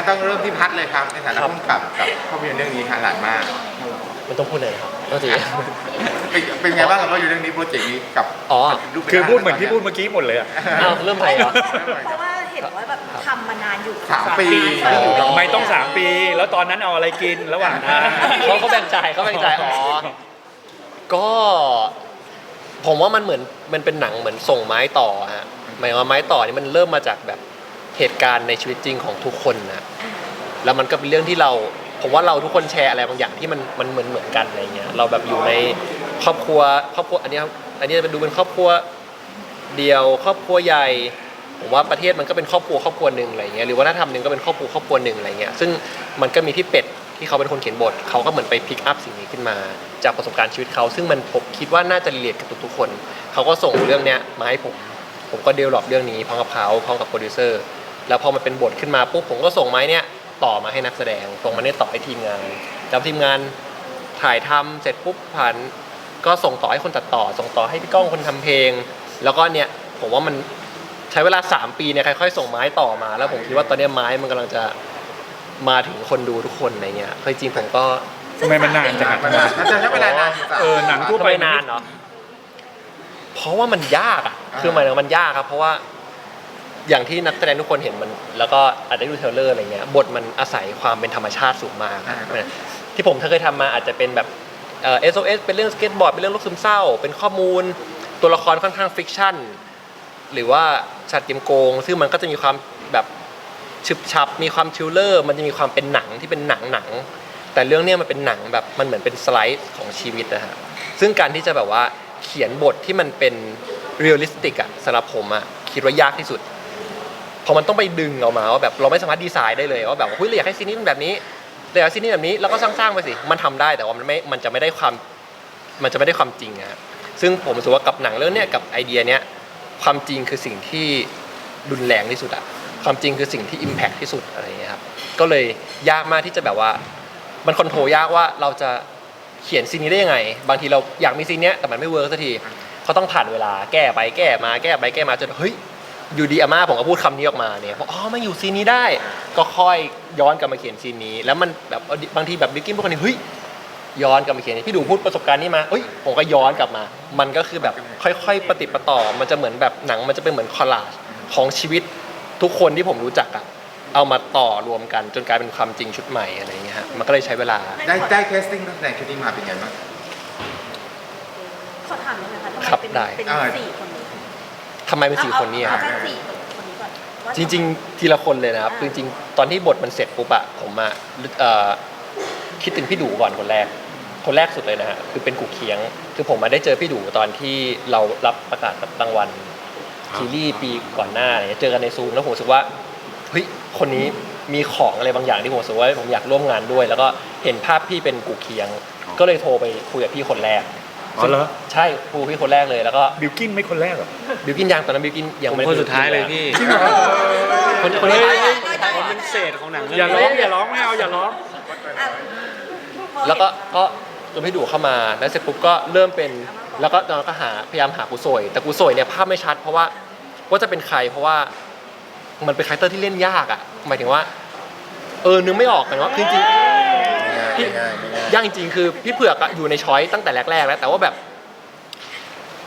งั้นต้องเริ่มที่พัดเลยครับ ในฐานะผู้กำกับกับภาพยนตร์เรื่องนี้ค่ะหลานมากมันต้องพูดเลยนะครับก็ทีเป็นเป็นไงบ้างกับภาพยนตร์เรื่องนี้โปรเจกต์นี้กับอ๋อ รูปป็คือพูดเหมือนที่พูดเมื่อกี้หมดเลยอะอ้าวเริ่มใหม่เหรอ เพราะว่าเห็นว่าแบบทำมานานอยู่สามปีสามที่อยู่กับ ทำไมต้องสามปี แล้วตอนนั้นเอาอะไรกินระหว่างนั้นเขาเขาแบ่งจ่ายเขาแบ่งจ่ายอ๋อ ก็ ผมว่ามันเหมือนมันเป็นหนังเหมือนส่งไม้ต่อฮะหมายความว่าไม้ต่อนี่มันเริ่มมาจากแบบ เหตุการณ์ในชีวิตจริงของทุกคนนะแล้วมันก็เป็นเรื่องที่เราผมว่าเราทุกคนแชร์อะไรบางอย่างที่มันมันเหมือนเหมือนกันอะไรเงี้ยเราแบบอยู่ในครอบครัวครอบครัวอันนี้อันนี้จะเป็นดูเป็นครอบครัวเดียวครอบครัวใหญ่ผมว่าประเทศมันก็เป็นครอบครัวครอบครัวหนึ่งอะไรเงี้ยหรือวัฒนธรรมหนึ่งก็เป็นครอบครัวครอบครัวหนึ่งอะไรเงี้ยซึ่งมันก็มีพี่เป็ดที่เขาเป็นคนเขียนบทเขาก็เหมือนไปพิกอัพสิ่งนี้ขึ้นมา จากประสบการณ์ชีวิตเขาซึ่งมันผมคิดว่าน่าจะเรียนกับทุกๆคนเขาก็ส่งเรื่องเนี้ยมาให้ผม ผมก็เดเวลลอปเรื่องนี้พร้อมกับเขาพร้อมกับโปรดิวเซอร์ แล้วพอมันเป็นบทขึ้นมาปุ๊บผมก็ส่งไม้เนี้ยต่อมาให้นักแสดงส่งมาเนี่ยต่อให้ทีมงานแล้วทีมงานถ่ายทำเสร็จปุ๊บผ่านก็ส่งต่อให้คนตัดต่อ ส่งต่อให้พี่ก้องคนทำเพลง แล้วก็เนี่ยผมว่ามันใช้เวลา 3 ปีเนี่ยค่อยๆส่งไม้ต่อมา แล้วผมคิดว่าตอนเนี้ยไม้มันกำลังจะมาถึงคนดูทุกคนอะไรเงี้ยคือจริงๆผมก็ทำไมมันนานจังนานอะมานานมันจะใช้เวลานานอยู่สามเออหนังทั่วทำไปไมนานเนาะเพราะว่ามันยากอะอ่าคือหมายถึงมันยากครับ เพราะว่า อย่างที่นักแสดงทุกคนเห็นมัน แล้วก็อาจจะดูเทรลเลอร์อะไรเงี้ยบทมันอาศัยความเป็นธรรมชาติสูงมาก ที่ผมเคยทำมาอาจจะเป็นแบบเอ่อ SOS เป็นเรื่องสเก็ตบอร์ดเป็นเรื่องโรคซึมเศร้า เป็นข้อมูลตัวละครค่อนข้างฟิกชั่น หรือว่าชัดเกมโกง ซึ่งมันก็จะมีความแบบฉึบฉับมีความทิวเลอร์ มันจะมีความเป็นหนังที่เป็นหนังหนัง แต่เรื่องเนี้ยมันเป็นหนังแบบมันเหมือนเป็นสไลด์ของชีวิตนะฮะซึ่งการที่จะแบบว่าเขียนบทที่มันเป็นเรียลลิสติกอะสำหรับผมอะคิดว่ายากที่สุดเพราะมันต้องไปดึงออกมาว่าแบบเราไม่สามารถดีไซน์ได้เลยว่าแบบเฮ้ยเราอยากให้ซีนนี้เป็นแบบนี้เราอยากให้ซีนนี้แบบนี้แล้วก็สร้างๆไปสิมันทำได้แต่ว่ามันไม่มันจะไม่ได้ความมันจะไม่ได้ความจริงอะฮะซึ่งผมรู้สึกว่ากับหนังเรื่องเนี้ยกับไอเดียเนี้ยความจริงคือสิ่งที่รุนแรงที่สุดอะความจริงคือสิ่งที่อิมแพคที่สุดอะไรอย่างเงี้ยครับก็เลยยากมากที่จะแบบว่า มันคอนโทรลยากว่าเราจะเขียนซีนนี้ได้ยังไง บางทีเราอยากมีซีนเนี้ยแต่มันไม่เวิร์กสักทีเขาต้องผ่านเวลาแก้ไปแก้มาแก้ไปแก้มาจนเฮ้ย อยู่ดีอาม่าผมก็พูดคำนี้ออกมาเนี่ยบอกอ๋อมาอยู่ซีนนี้ได้ ก็ค่อยย้อนกลับมาเขียนซีนนี้ แล้วมันแบบบางทีแบบบิกกิ้นพูดคนนี้เฮ้ยย้อนกลับมาเขียนนี่พี่ดูพูดประสบการณ์นี้มาเฮ้ยผมก็ย้อนกลับมา มันก็คือแบบค่อยๆปฏิดประต่อมันจะเหมือนแบบหนังมันจะเป็นเหมือนคอลลาจของชีวิตทุกคนที่ผมรู้จักอะเอามาต่อรวมกันจนกลายเป็นความจริงชุดใหม่อะไรอย่างเงี้ยฮะมันก็เลยใช้เวลา ได้ได้แคสติ้งนักแสดงชุดนี้มาเป็นไงบ้าง ขอถามหน่อยนะคะทำไมครับเป็นได้ เป็นอ่า สี่คนนี้ ทำไมเป็นสี่คนนี้อะเอาครับ เอาเอาสี่คนนี้ก่อนว่า จริงๆ ทีละคนเลยนะครับอ่าคือจริงๆ ตอนที่บทมันเสร็จปุ๊บอะผมอะเอ่อคิดถึงพี่ดูก่อนคนแรก คนแรกสุดเลยนะฮะคือเป็นกูเคียง คือผมมาได้เจอพี่ดูตอนที่เรารับประกาศรางวัลซีรีส์ปีก่อนหน้าเนี่ยเจอกันในซูมแล้วผมรู้สึกว่าเฮ้ยคนนี้มีของอะไรบางอย่างที่ผมรู้สึกว่าผมอยากร่วมงานด้วย แล้วก็เห็นภาพพี่เป็นกูเคียง ก็เลยโทรไปคุยกับพี่คนแรก อ๋อเหรอ ใช่ครูพี่คนแรกเลยแล้วก็บิวกิ้นไม่คนแรกเหรอ บิวกินยังตอนนั้นบิวกินยังไม่คนสุดท้ายเลยพี่จริงเหรอคนคนนี้เฮ้ยได้ได้ผมเป็นเศษของหนังอย่าเรื่องร้องอย่าร้องไม่เอาอย่าร้องอะแล้วก็ก็จนพี่ดูเข้ามาแล้วเสร็จปุ๊บก็เริ่มเป็นแล้วก็ตอนนั้นก็หาพยายามหากูโซยแต่กูโซยเนี่ยภาพไม่ชัด เพราะว่าว่าจะเป็นใครเพราะว่ามันเป็นคาแรคเตอร์ที่เล่นยากอะหมายถึงว่า เออนึกไม่ออกแต่ว่าคือจริงพี่ไม่ง่า ยไม่ง่ายยากจริงๆคือพี่เผือกอะอยู่ในช้อยตั้งแต่แรกๆแล้วแต่ว่าแบบ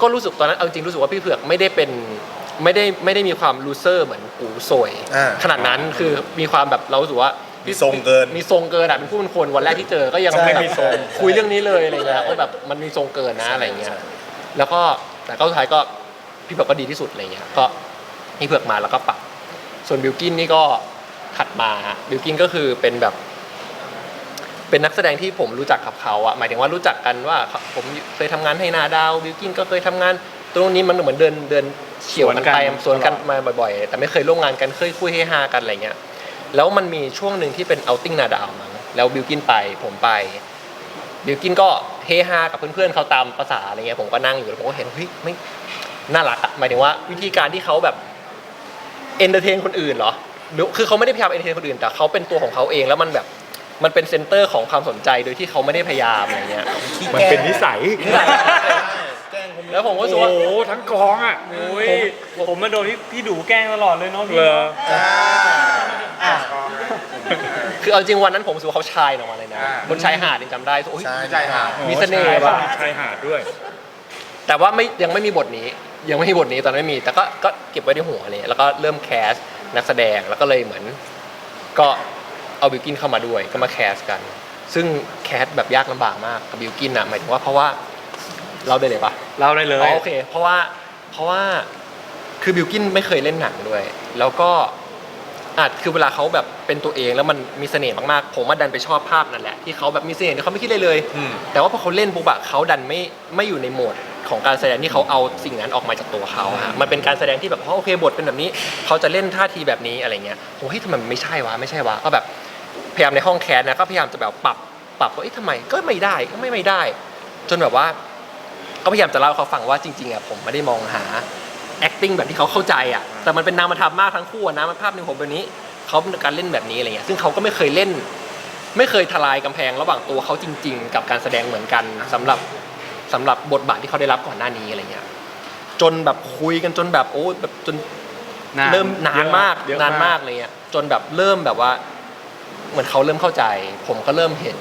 ก็รู้สึกตอนนั้นเอาจริงรู้สึกว่าพี่เผือกไม่ได้เป็นไม่ได้ไม่ได้มีความลูเซอร์เหมือนกูโซยอ่า ขนาดนั้นคือมีความแบบเรารู้สึกว่ามีทรงเกินมีทรงเกินอะเป็นผู้เป็นคนวันแรกที่เจอก็ยังใช่ ไม่มีทรงคุยเรื่องนี้เลยอะไรเงี้ยว่าแบบมันมีทรงเกินนะอะไรเงี้ย แล้วก็แต่ก็สุดท้ายก็พี่เผือกก็ดีที่สุดอะไรเงี้ยก็พี่เผือกมาแล้วก็ปรับ ส่วนบิวกินนี่ก็ถัดมาบิวกินก็คือเป็นแบบ เป็นนักแสดงที่ผมรู้จักกับเขาอะหมายถึงว่ารู้จักกันว่าเขาผมเคยทำงานให้นาดาวบิวกินก็เคยทำงาน ตรงนี้มันเหมือนเดินเดินเฉียวกันไปสวนกันมาบ่อยๆ แต่ไม่เคยร่วมงานกันเคยคุยเฮฮากันอะไรเงี้ยแล้วมันมีช่วงหนึ่งที่เป็นเอาติ้งนาดาวมั้งแล้วบิวกินไปผมไปบิวกินก็เฮฮากับเพื่อนๆเขาตามภาษาอะไรเงี้ยผมก็นั่งอยู่แล้วผมก็เห็นเฮ้ยไม่น่ารักอะหมายถึงว่าวิธีการที่เขาแบบเอนเตอร์เทนคนอื่นเหรอหรือคือเขาไม่ได้พยายามเอนเตอร์เทนคนอื่นแต่เขาเป็นตัวของเขาเองแล้วมันแบบ มันเป็นเซนเตอร์ของความสนใจโดยที่เขาไม่ได้พยายามอะไรเงี้ย มันเป็นนิสัยแล้วผมก็โอ้รู้สึกโหว่าทั้งกองอะโอ้ยผมมาโดนพี่พี่ดูแกล้งตลอดเลยเนาะพี่เหรอเนาะอ่าอะคือเอาจริงวันนั้นผมรู้สึกว่าเขาชายออกมาเลยนะอ่า บนชายหาดยังจำได้โอ้ยใช่ใจหา มีเสน่ห์ว่ะ ชายหาดด้วย แต่ว่าไม่ยังไม่มีบทนี้ ยังไม่มีบทนี้ตอนนั้นไม่มี แต่ก็ก็เก็บไว้ในหัวเลยแล้วก็เริ่มแคสนักแสดงแล้วก็เลยเหมือน ก็ เอาบิวกินเข้ามาด้วยก็มาแคสกัน ซึ่งแคสแบบยากลำบากมากกับบิวกินอะหมายถึงว่าเพราะว่าเราได้เลยปะเล่าได้เลยอ๋อโอเค เพราะว่าเพราะว่าคือบิวกินไม่เคยเล่นหนังด้วย แล้วก็อาจคือเวลาเขาแบบเป็นตัวเองแล้วมันมีเสน่ห์มากๆ ผมมาดันไปชอบภาพนั่นแหละที่เขาแบบมีเสน่ห์ที่เขาไม่คิดเลยเลย อืม แต่ว่าพอเขาเล่นปุ๊บอะเขาดันไม่ไม่อยู่ในโหมดของการแสดงที่เขาเอาสิ่งนั้นออกมาจากตัวเขาฮะมันเป็นการแสดงที่แบบอ๋อโอเคบทเป็นแบบนี้ เขาจะเล่นท่าทีแบบนี้อะไรเงี้ยโอ้ยทำไมมันไม่ใช่วะไม่ใช่วะก็แบบ พยายามในห้องแคสนะก็พยายามจะแบบปรับปรับว่าเอ๊ะทำไมก็ไม่ได้ก็ไม่ไม่ได้ จนแบบว่า ก็พยายามจะเล่าให้เขาฟังว่าจริงๆอะผมไม่ได้มองหา acting แบบที่เขาเข้าใจอะแต่มันเป็นนามธรรมมากทั้งคู่อะนะมันภาพหนึ่งผมแบบนี้เขาเป็นการเล่นแบบนี้อะไรเงี้ยซึ่งเขาก็ไม่เคยเล่น ไม่เคยทลายกำแพงระหว่างตัวเขาจริง ๆ กับการแสดงเหมือนกันสำหรับสำหรับบทบาทที่เขาได้รับก่อนหน้านี้อะไรเงี้ยจนแบบคุยกันจนแบบโอ้แบบจนนานเริ่มนานมากเยอะมากนานมากเลยอะจนแบบเริ่มแบบว่า เหมือนเขาเริ่มเข้าใจ ผมก็เริ่มเห็น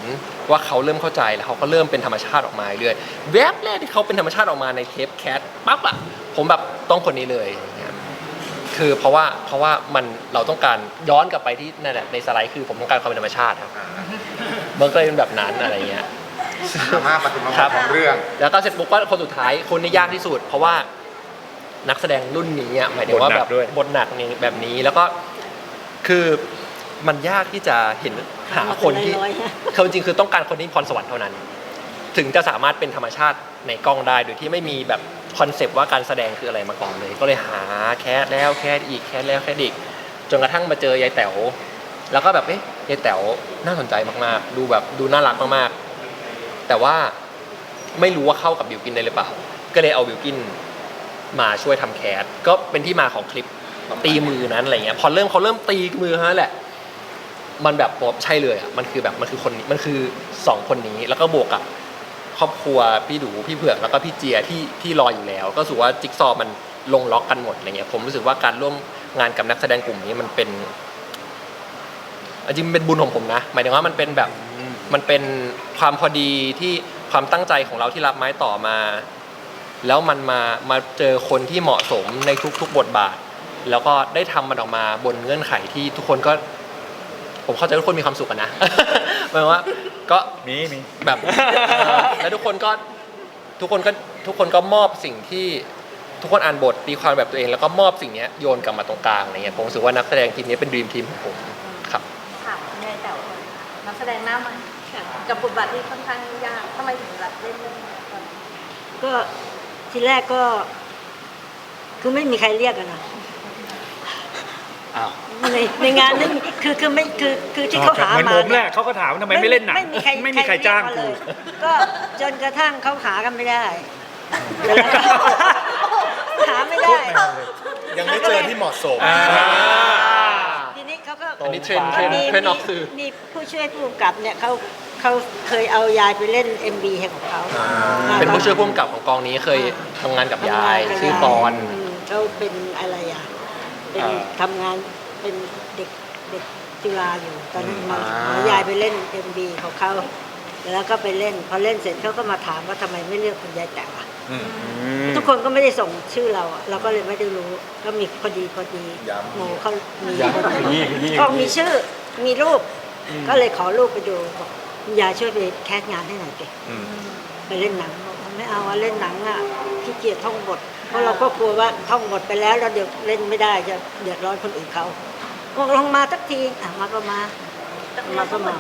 ว่าเขาเริ่มเข้าใจแล้วเขาก็เริ่มเป็นธรรมชาติออกมาเรื่อยแวบแรกที่เขาเป็นธรรมชาติออกมาในเทปแคทปั๊บอะผมแบบต้องคนนี้เลยอย่างเงี้ยคือเพราะว่าเพราะว่ามันเราต้องการย้อนกลับไปที่นั่นแหละในสไลด์คือผมต้องการความเป็นธรรมชาติครับมันก็เลยเป็นแบบนั้นอะไรเงี้ยสามารถมาถึงมาครับของเรื่อง แล้วก็เสร็จปุ๊บก็คนสุดท้ายคนที่ยากที่สุด เพราะว่านักแสดงรุ่นนี้อะหมายถึงว่าแบบบทหนักด้วยบทหนักนี่แบบนี้แล้วก็คือ มันยากที่จะเห็นหาคนที่ร้อยๆฮะเขาจริงๆคือต้องการคนที่มีพรสวรรค์เท่านั้น ถึงจะสามารถเป็นธรรมชาติในกล้องได้โดยที่ไม่มีแบบคอนเซปต์ว่าการแสดงคืออะไรมาก่อนเลย ก็เลยหาแคสแล้วแคสอีกแคสแล้วแคสอีกจนกระทั่งมาเจอยายแต๋วแล้วก็แบบเอ๊ะยายแต๋วน่าสนใจมากๆ ดูแบบดูน่ารักมากๆ แต่ว่าไม่รู้ว่าเข้ากับบิวกินได้หรือเปล่า ก็เลยเอาบิวกินมาช่วยทำแคสก็เป็นที่มาของคลิปตีมือนั้นอะไรเงี้ยพอเริ่มเขาเริ่มตีมือเท่านั้นแหละ มันแบบบอกใช่เลยอะมันคือแบบมันคือคนนี้มันคือสองคนนี้แล้วก็บวกกับครอบครัวพี่ดูพี่เผือกแล้วก็พี่เจียที่ที่รออยู่แล้ว ก็รู้สึกว่าจิ๊กซอว์มันลงล็อกกันหมดอะไรเงี้ยผมรู้สึกว่าการร่วมงานกับนักแสดงกลุ่มนี้มันเป็นจริงๆมันเป็นบุญของผมนะ หมายถึงว่ามันเป็นแบบมันเป็นความพอดีที่ความตั้งใจของเราที่รับไม้ต่อมา แล้วมันมามาเจอคนที่เหมาะสมในทุกๆบทบาท แล้วก็ได้ทำมันออกมาบนเงื่อนไขที่ทุกคนก็ ผมเข้าใจทุกคนมีความสุขอะนะ หมายความว่าก็มีมีแบบเออแล้วทุกคนก็ทุกคนก็ทุกคนก็มอบสิ่งที่ทุกคนอ่านบทตีความแบบตัวเอง แล้วก็มอบสิ่งเนี้ยโยนกลับมาตรงกลางอะไรเงี้ยผมรู้สึกว่านักแสดงทีมนี้เป็นดีมทีมของผมครับถามคุณยายแต๋วก่อนนะคะนักแสดงหน้าใหม่กับบทบาทที่ค่อนข้างยากทำไมถึงแบบเล่นเรื่องนี้ก่อนก็ทีแรกก็ คือไม่มีใครเรียกกันนะ อ้าวในในงานไม่มีคือคือไม่คือคือที่เขาหาเหมือนมาผมแหเนี่ละยเขาก็ถามว่าทำไมไม่เล่นหนังไม่มีใครไม่มีใครจ้างเยกูมเลยก็จนกระทั่งเขาหากันไม่ได้แล้วก็หาไม่ได้ ยังไม่เจอที่เหมาะสม อ่า ทีนี้เขาก็ อันนี้เทรนด์เทรนด์มีเทรนด์ออกสื่อ มีผู้ช่วยผู้กำกับเนี่ยเขาเขาเคยเอายายไปเล่น MB ให้ของเขาอ่า อ่าเป็นผู้ช่วยผู้กำกับของกองนี้เคยทำงานกับยายทำงนกับชื่อปอน มเขาเป็นอะไรอะ เป็นอ่า ทำงานเป็นเด็กเด็กจุฬาอยู่ ตอนนั้นมาอ่าเอายายไปเล่น MB ของเขาแล้วก็ไปเล่น พอเล่นเสร็จเขาก็มาถามว่าทำไมไม่เลือกคุณยายแต่วะอืม ทุกคนก็ไม่ได้ส่งชื่อเราอะเราก็เลยไม่ได้รู้ก็มีพอดีพอดีย้ำหมูเขามีย้ำคนขยี้ขยี้ก็มีชื่อมีรูป ก็เลยขอรูปไปดูบอกคุณยายช่วยไปแคสงานให้หน่อยสิ อืม ไปเล่นหนังบอกไม่เอาอะเล่นหนังอะขี้เกียจท่องบท เพราะเราก็กลัวว่าท่องบทไปแล้วเราเดี๋ยวเล่นไม่ได้จะเดือดร้อนคนอื่นเขาบอกลองมาสักทีอะมาก็มา มาก็มา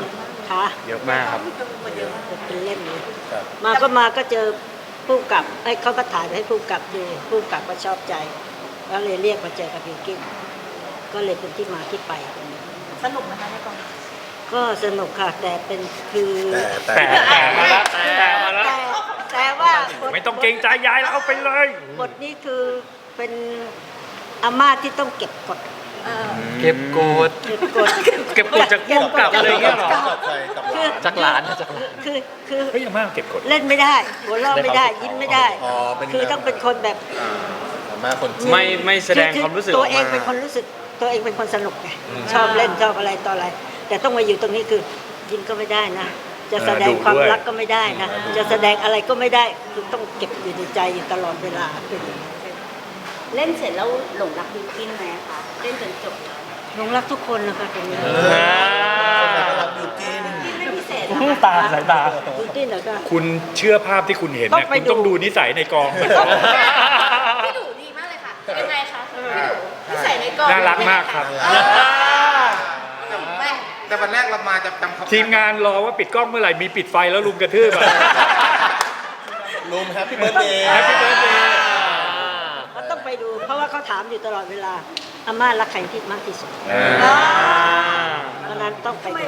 ค่ะเยอะมากครับเป็นเล่มเลยครับมาก็มาก็เจอผู้กำกับไอ้ยเขาก็ถ่ายไปให้ผู้กำกับดูผู้กำกับก็ชอบใจก็เลยเรียกมาเจอกับบิวกินก็เลยเป็นที่มาที่ไปตรงนี้สนุกไหมคะในกองก็สนุกค่ะแต่เป็นคือแต่แต่แต่มาละแต่ ไม่ต้องเกรงใจยายแล้วเอาไปเลยบทนี้คือเป็นอาม่าที่ต้องเก็บกดเออเก็บโกด เก็บกดเก็บกดจากผู้กำกับอะไรเงี้ยเหรอกับใครกับหลานจากหลานนะจากหลาน คือคือ เฮ้ยอาม่าเก็บกด เล่นไม่ได้ หัวเราะไม่ได้ยิ้มไม่ได้ อ๋อเป็นคือต้องเป็นคนแบบอ่าอาม่าคนจีน ไม่ไม่แสดงความรู้สึกตัวออกเองมา เป็นคนรู้สึก ตัวเองเป็นคนสนุกไงอืมชอบเล่นชอบอะไรต่ออะไร แต่ต้องมาอยู่ตรงนี้คือยิงก็ไม่ได้นะ จะแสดงความรักก็ไม่ได้นะ จะแสดงอะไรก็ไม่ได้คือต้องเก็บอยู่ในใจอยู่ตลอดเวลาเป็นอย่างนี้เล่นเสร็จแล้วหลงรักบิวกินไหมคะเล่นจนจบแล้วหลงรักทุกคนนะคะตรงนี้อ่ารักบิวกินกินไม่พิเศษตาสายตาดูที่ไหนก็คุณเชื่อภาพที่คุณเห็นต้เนี่อยงไปคุณต้องดูดูนิสัยในกองพี่ดูดีมากเลยค่ะยังไงคะพี่ดูพี่ใส่ในกล่องน่ารักมากครับเออ แม่แต่วันแรกเรามาจะจำเขาทีมงานรอว่าปิดกล้องเมื่อไหร่ มีปิดไฟแล้วลุมกระทืบอะลุมแฮปปี้เบิร์ดเดย์แฮปปี้เบิร์ดเดย์เขาต้องไปดู เพราะว่าเขาถามอยู่ตลอดเวลาอาม่ารักใครที่มากที่สุดเพราะฉะนั้นต้องไปดู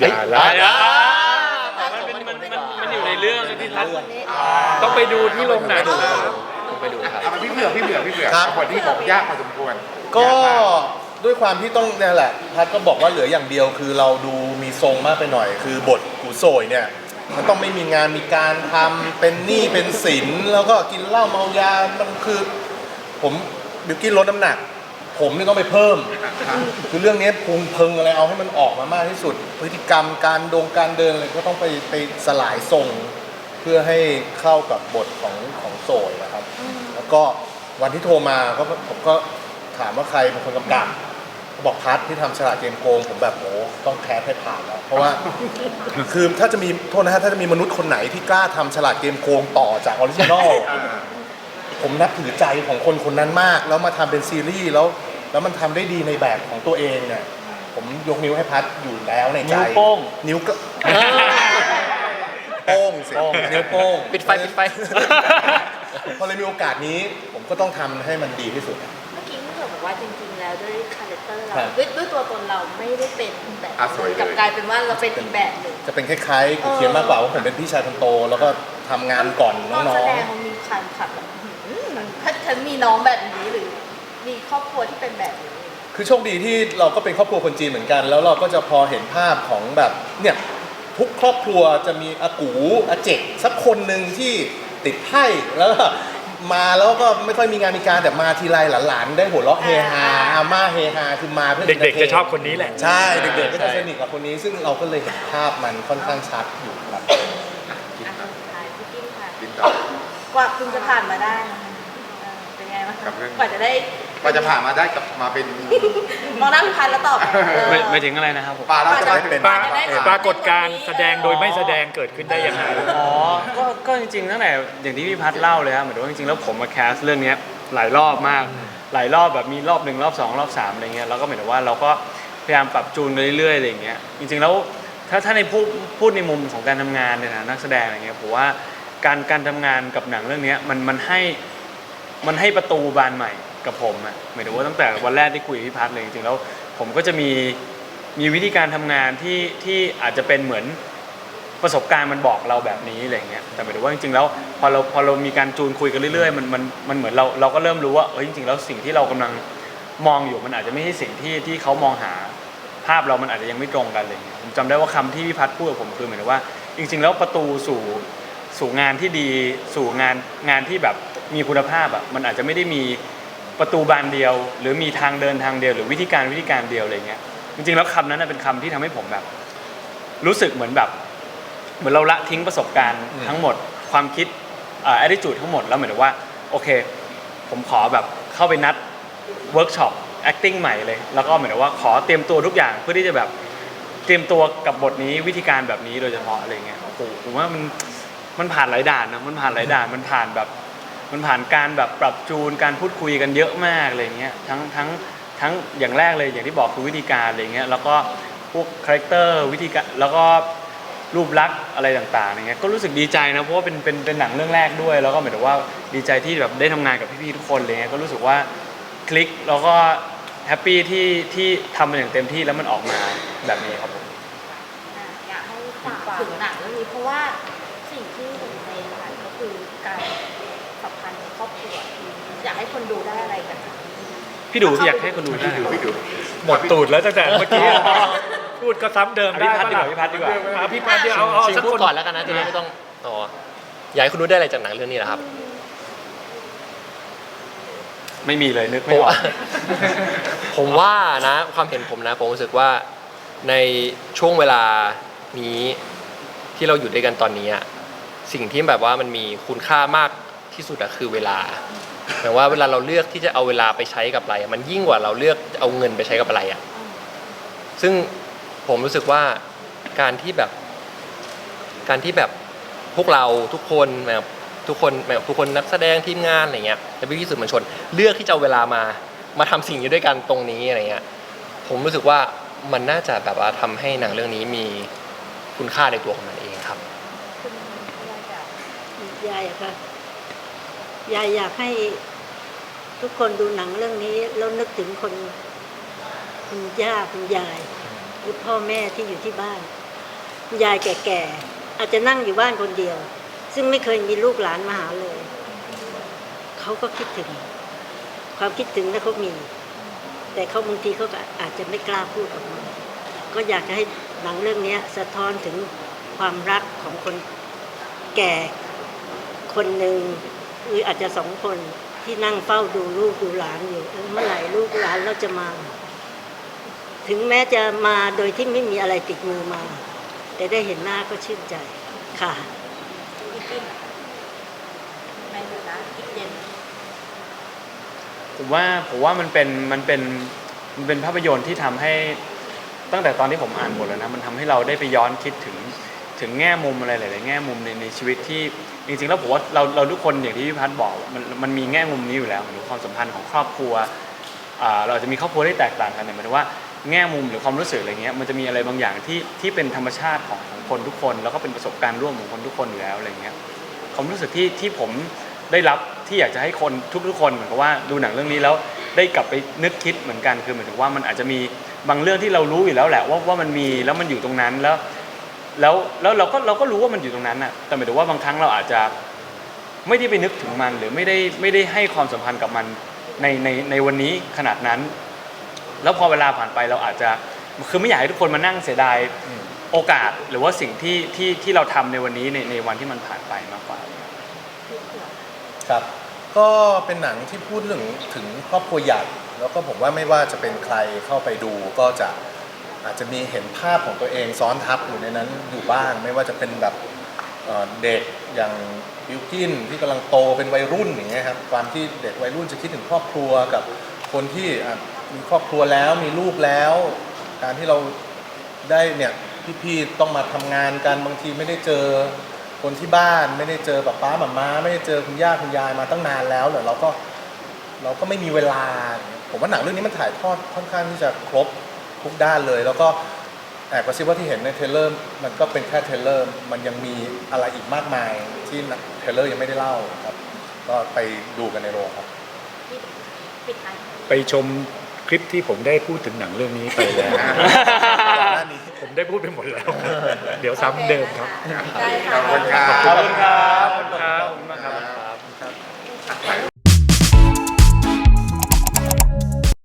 อย่าละอ่ามันเป็นมันมันมันอยู่ในเรื่องที่ทัศน์วันนี้ต้องไปดูที่โรงหนังต้องไปดูครับ เอามาพี่เบื่อพี่เบื่อพี่เบื่อคนที่บอกยากพอสมควรก็ยามา ด้วยความที่ต้องเนี่ยแหละพัดก็บอกว่าเหลืออย่างเดียว คือเราดูมีทรงมากไปหน่อย คือบทกูโซยเนี่ย มันต้องไม่มีงานมีการทำเป็นหนี้เป็นสินแล้วก็กินเหล้าเมายามันคือ ผมบิวกินลดน้ำหนัก ผมนี่ต้องไปเพิ่ม คือเรื่องนี้พุงเพิงอะไรเอาให้มันออกมามากที่สุด พฤติกรรมการดงการเดินอะไรก็ต้องไปไปสลายทรง เพื่อให้เข้ากับบทของของโสยนะครับ แล้วก็วันที่โทรมาก็ผมก็ถามว่าใครเป็นคนกำกับ บอกพัทที่ทำฉลาดเกมโกงผมแบบโอ้ต้องแคสให้ผ่านแล้วเพราะว่า คือถ้าจะมีโทษนะฮะถ้าจะมีมนุษย์คนไหนที่กล้าทำฉลาดเกมโกงต่อจากออริจินอลผมนับถือใจของคนคนนั้นมาก แล้วมาทำเป็นซีรีส์แล้ว แล้วมันทำได้ดีในแบบของตัวเองเนี่ยผมยกนิ้วให้พัดอยู่แล้วในใจนิ้วโป้ง นิ้วก็โป้งสินิ้วโป้งปิดไฟปิดไฟ พอเลยมีโอกาสนี้ ผมก็ต้องทำให้มันดีที่สุด เมื่อกี้พี่เกิดบอกว่าจริงๆ แล้วด้วยคาแรคเตอร์เราครับ ด้วยด้วยตัวตนเราไม่ได้เป็นแบบอะสวยเลย กลับกลายเป็นว่าเราเป็นอีกแบบหนึ่ง จะเป็นคล้ายๆกูเขียนมากกว่าว่าผมเป็นพี่ชายคนโต แล้วก็ทำงานก่อนตอนน้อแสงดงมันมีความขับแบบอื้อหือถ้าฉันมีน้องแบบนี้หรือ มีครอบครัวที่เป็นแบบนี้ ๆ คือโชคดีที่เราก็เป็นครอบครัวคนจีนเหมือนกัน แล้วเราก็จะพอเห็นภาพของแบบเนี่ยทุกครอบครัวจะมีอากูอาเจกสักคนหนึ่งที่ติดไพ่แล้วก็ มาแล้วก็ไม่ค่อยมีงานมีการแต่มาทีไรหลานๆได้หัวเราะเฮฮาอาม่าเฮฮาคือมาเพื่อ เด็กๆ จะชอบคนนี้แหละ ใช่เด็กๆก็จะสนิทกับคนนี้ซึ่งเราก็เลยเห็นภาพมันค่อนข้างชัดอยู่ครับอะคนสุดท้ายพี่กิ้งค่ะดินต่อกว่าคุณจะผ่านมาได้นะคะ กับเรื่องกว่าจะได้กว่าจะผ่านมาได้กลับมาเป็น มองหน้าพี่พันแล้วตอบเออไม่ไม่ถึงอะไรนะครับผม ปลาเราจะได้เป็นปราจะได้ปรากฏการณ์แสดงโดยไม่แสดงเกิดขึ้นได้ยังไง อ๋อ ก็ ก็จริงๆ ตั้งแต่อย่างที่พี่พัดเล่าเลยครับเหมือนว่าจริงๆ แล้วผมมาแคสเรื่องเนี้ยหลายรอบมาก หลายรอบแบบมีรอบหนึ่งรอบสองรอบสามอะไรเงี้ย แล้วก็เหมือนว่าเราก็พยายามปรับจูนไปเรื่อยๆ อะไรอย่างเงี้ย จริงๆ แล้วถ้าถ้าในพูดพูดในมุมของการทำงานเนี่ยนะนักแสดงอะไรเงี้ยผมว่าการการทำงานกับหนังเรื่องเนี้ยมันมันให้ มันให้ประตูบานใหม่กับผมอะหมายถึงว่าตั้งแต่วันแรกที่คุยกับพี่พัดเลยจริงๆแล้วผมก็จะมีมีวิธีการทำงานที่ที่อาจจะเป็นเหมือนประสบการณ์มันบอกเราแบบนี้อะไรเงี้ยแต่หมายถึงว่าจริงๆแล้วพอเราพอเรามีการจูนคุยกันเรื่อยๆมันมันมันเหมือนเราเราก็เริ่มรู้ว่าเออจริงๆแล้วสิ่งที่เรากำลังมองอยู่มันอาจจะไม่ใช่สิ่งที่ที่เขามองหา ภาพเรามันอาจจะยังไม่ตรงกันอะไรเงี้ยผมจำได้ว่าคำที่พี่พัฒน์พูดกับผมคือเหมือนว่า จริง ๆ แล้วประตูสู่สู่งานที่ดีสู่งานงานที่แบบ มีคุณภาพอะมันอาจจะไม่ได้มีประตูบานเดียว หรือมีทางเดินทางเดียว หรือวิธีการวิธีการเดียวอะไรเงี้ยจริงๆแล้วคำนั้นนะเป็นคำที่ทำให้ผมแบบ รู้สึกเหมือนแบบ เหมือนเราละทิ้งประสบการณ์อืมทั้งหมดความคิดอ่า attitude ทั้งหมดแล้วเหมือนว่าโอเค ผมขอแบบเข้าไปนัดเวิร์กช็อป acting ใหม่เลย แล้วก็เหมือนว่าขอเตรียมตัวทุกอย่างเพื่อที่จะแบบเตรียมตัวกับบทนี้วิธีการแบบนี้โดยเฉพาะอะไรเงี้ยโอ้โหผมว่ามันมันผ่านหลายด่านนะมันผ่านหลายด่านมันผ่านแบบ มันผ่านการแบบปรับจูนการพูดคุยกันเยอะมากอะไรเงี้ยทั้งทั้งทั้งอย่างแรกเลยอย่างที่บอกคือวิธีการอะไรเงี้ยแล้วก็พวกคาแรคเตอร์วิธีการแล้วก็รูปลักษณ์อะไรต่างๆอย่างเงี้ยก็รู้สึกดีใจนะเพราะว่าเป็นเป็นเป็นหนังเรื่องแรกด้วย แล้วก็หมายถึงว่าดีใจที่แบบได้ทำงานกับพี่ๆทุกคนอะไรเงี้ยก็รู้สึกว่าคลิกแล้วก็แฮปปี้ที่ที่ทำมันอย่างเต็มที่แล้วมันออกมาแบบนี้ครับผมอะอยากให้ฝากถึงหนังเรื่องนี้เพราะว่าสิ่งที่เห็นในหนังก็คือการสัมพันธ์ในครอบครัวอยาก ให้คนดูได้อะไรกันจากนี้พี่ดูอยากให้คนดูได้พี่ดูพี่ดูหมดตูดแล้วตั้งแต่เมื่อกี้พูดก็ซ้ำเดิมเอาได้พี่พัดดีกว่าพี่พัดดีกว่าเอาพี่พัดเดียวเอาเอาชิงสักพูดคนก่อนแล้วกันนะจะได้ไม่ต้องต่ออยากให้คุณรู้ได้อะไรจากหนังเรื่องนี้นะครับ ไม่มีเลยนึกเพไม่ราะออว่ากผผมว่านะ ความเห็นผมนะ ผมรู้สึกว่าในช่วงเวลานี้ที่เราอยู่ด้วยกันตอนนี้อะสิ่งที่แบบว่ามันมีคุณค่ามากที่สุดอะคือเวลา หมายว่าเวลาเราเลือกที่จะเอาเวลาไปใช้กับอะไรมันยิ่งกว่าเราเลือกเอาเงินไปใช้กับอะไรอะซึ่งผมรู้สึกว่าการที่แบบ การที่แบบพวกเราทุกคนแบบทุกคนแบบทุกคนนักแสดงทีมงานอะไรเงี้ยและพี่สื่อมวลชน เลือกที่จะเอาเวลามามาทำสิ่งนี้ด้วยกันตรงนี้อะไรเงี้ยผมรู้สึกว่ามันน่าจะแบบว่าทำให้หนังเรื่องนี้มีคุณค่าในตัวของมันเองครับคุณยายอยากยายอะค่ะ ยายอยากให้ทุกคนดูหนังเรื่องนี้ แล้วนึกถึงคนคุณย่าคุณยายหรือพ่อแม่ที่อยู่ที่บ้าน คุณยายแก่ๆอาจจะนั่งอยู่บ้านคนเดียว ซึ่งไม่เคยมีลูกหลานมาหาเลยเขาก็คิดถึง ความคิดถึงนะเขามี แต่เขาบางทีเขาก็อาจจะไม่กล้าพูดออกมาก็อยากจะให้หนังเรื่องนี้สะท้อนถึงความรักของคนแก่คนหนึ่ง หรืออาจจะสองคนที่นั่งเฝ้าดูลูกดูหลานอยู่เมื่อไหร่ลูกหลานเราจะมา ถึงแม้จะมาโดยที่ไม่มีอะไรติดมือมา แต่ได้เห็นหน้าก็ชื่นใจค่ะอีกกินในฐานะอีกเย็นผมว่าผมว่ามันเป็นมันเป็นมันเป็นภาพยนตร์ที่ทำให้ตั้งแต่ตอนที่ผมอ่านบทแล้วนะมันทำให้เราได้ไปย้อนคิดถึงถึงแง่มุมอะไรหลายๆแง่มุมในในชีวิตที่ จริงๆแล้วผมว่าเราเราทุกคนอย่างที่พี่พัฒน์บอกมันมันมีแง่มุมนี้อยู่แล้วเหมือนความสัมพันธ์ของครอบครัวเราอาจจะมีครอบครัวที่แตกต่างกันแต่หมายถึงว่าแง่มุมหรือความรู้สึกอะไรเงี้ยมันจะมีอะไรบางอย่างที่ที่เป็นธรรมชาติของของคนทุกคน แล้วก็เป็นประสบการณ์ร่วมของคนทุกคนอยู่แล้วอะไรเงี้ยความรู้สึกที่ที่ผมได้รับที่อยากจะให้คนทุกๆคนเหมือนกับว่าดูหนังเรื่องนี้แล้วได้กลับไปนึกคิดเหมือนกันคือหมายถึงว่ามันอาจจะมีบางเรื่องที่เรารู้อยู่แล้วแหละว่าว่ามันมีแล้วมันอยู่ตรงนั้นแล้ว แล้วแล้วเราก็เราก็รู้ว่ามันอยู่ตรงนั้นน่ะแต่หมายถึงว่าบางครั้งเราอาจจะไม่ได้ไปนึกถึงมัน หรือไม่ได้ไม่ได้ให้ความสัมพันธ์กับมันในในในวันนี้ขนาดนั้น แล้วพอเวลาผ่านไปเราอาจจะคือไม่อยากให้ทุกคนมานั่งเสียดายโอกาสหรือว่าสิ่งที่ที่ที่เราทำในวันนี้ในในวันที่มันผ่านไปมากกว่า ครับ ก็เป็นหนังที่พูดเรื่องถึงครอบครัวใหญ่แล้วก็ผมว่าไม่ว่าจะเป็นใครเข้าไปดูก็จะ อาจจะมีเห็นภาพของตัวเองซ้อนทับอยู่ในนั้นอยู่บ้าง ไม่ว่าจะเป็นแบบเด็กอย่างบิวกินที่กำลังโตเป็นวัยรุ่นอย่างเงี้ยครับความที่เด็กวัยรุ่นจะคิดถึงครอบครัวกับคนที่มีครอบครัวแล้วมีลูกแล้ว การที่เราได้เนี่ยพี่ๆต้องมาทำงานกันบางทีไม่ได้เจอคนที่บ้านไม่ได้เจอป๊าป๊าหม่าม้าไม่ได้เจอคุณย่าคุณยายมาตั้งนานแล้วแต่เราก็เราก็ไม่มีเวลา ผมว่าหนังเรื่องนี้มันถ่ายทอดค่อนข้างที่จะครบ ทุกด้านเลย แล้วก็แอบกระซิบว่าที่เห็นในเทรลเลอร์มันก็เป็นแค่เทรลเลอร์มันยังมีอะไรอีกมากมายที่เทรลเลอร์ยังไม่ได้เล่าครับ ก็ไปดูกันในโรงครับที่ปิดท้ายไปชมคลิปที่ผมได้พูดถึงหนังเรื่องนี้ไปแล้วก่อนหน้านี้ผมได้พูดไปหมดแล้ว เดี๋ยวซ้ำเดิมครับ ได้ขค่ะอบคุณครับขอบคุณครับ ขอบคุณครับขอบคุณมากครับ